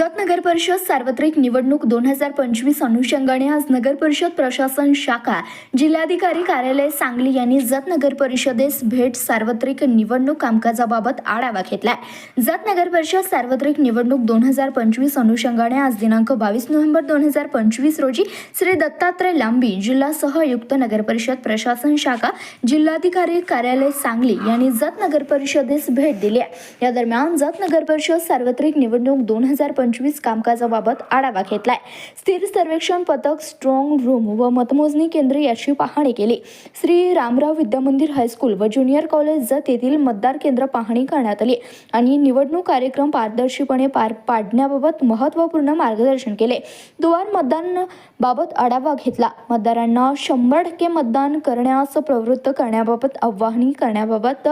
परिषद सार्वत्रिक निवडणूक दोन हजार पंचवीस अनुषंगाने आज नगर परिषद प्रशासन शाखा जिल्हाधिकारी कार्यालय सांगली यांनी जत नगर परिषदेस भेट सार्वत्रिक निवडणूक कामकाजाबाबत आढावा घेतलाय. जत नगर परिषद सार्वत्रिक निवडणूक दोन हजार पंचवीस अनुषंगाने आज दिनांक बावीस नोव्हेंबर दोन हजार पंचवीस रोजी श्री दत्तात्रय लांबी जिल्हा सहयुक्त नगर परिषद प्रशासन शाखा जिल्हाधिकारी कार्यालय सांगली यांनी जत नगर परिषदेस भेट दिली आहे. या दरम्यान जत नगर परिषद सार्वत्रिक निवडणूक दोन हजार पंचवीस कामकाजाबाबत आढावा घेतलाय. स्थिर सर्वेक्षण पथक स्ट्रॉंग रूम व मतमोजणी केंद्र याची पाहणी केली. श्री रामराव विद्यामंदिर हायस्कूल व ज्युनियर कॉलेज जत येथील मतदार केंद्र पाहणी करण्यात आली आणि निवडणूक कार्यक्रम पारदर्शीपणे पार पाडण्याबाबत महत्त्वपूर्ण मार्गदर्शन केले. दुवार मतदान बाबत आढावा घेतला. मतदारांना शंभर टक्के मतदान करण्यास प्रवृत्त करण्याबाबत आवाहनी करण्याबाबत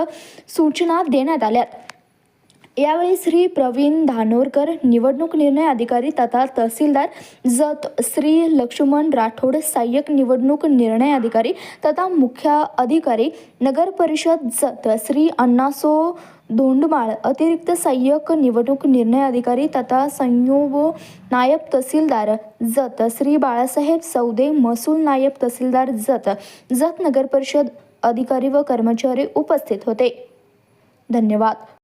सूचना देण्यात आल्यात. यावेळी श्री प्रवीण धानोरकर निवडणूक निर्णय अधिकारी तथा तहसीलदार जत श्री लक्ष्मण राठोड सहाय्यक निवडणूक निर्णय अधिकारी तथा मुख्य अधिकारी नगर परिषद जत श्री अण्णासो धोंडमाळ अतिरिक्त सहाय्यक निवडणूक निर्णय अधिकारी तथा संयोग नायब तहसीलदार जत श्री बाळासाहेब सौदे महसूल नायब तहसीलदार जत जत नगर परिषद अधिकारी व कर्मचारी उपस्थित होते. धन्यवाद.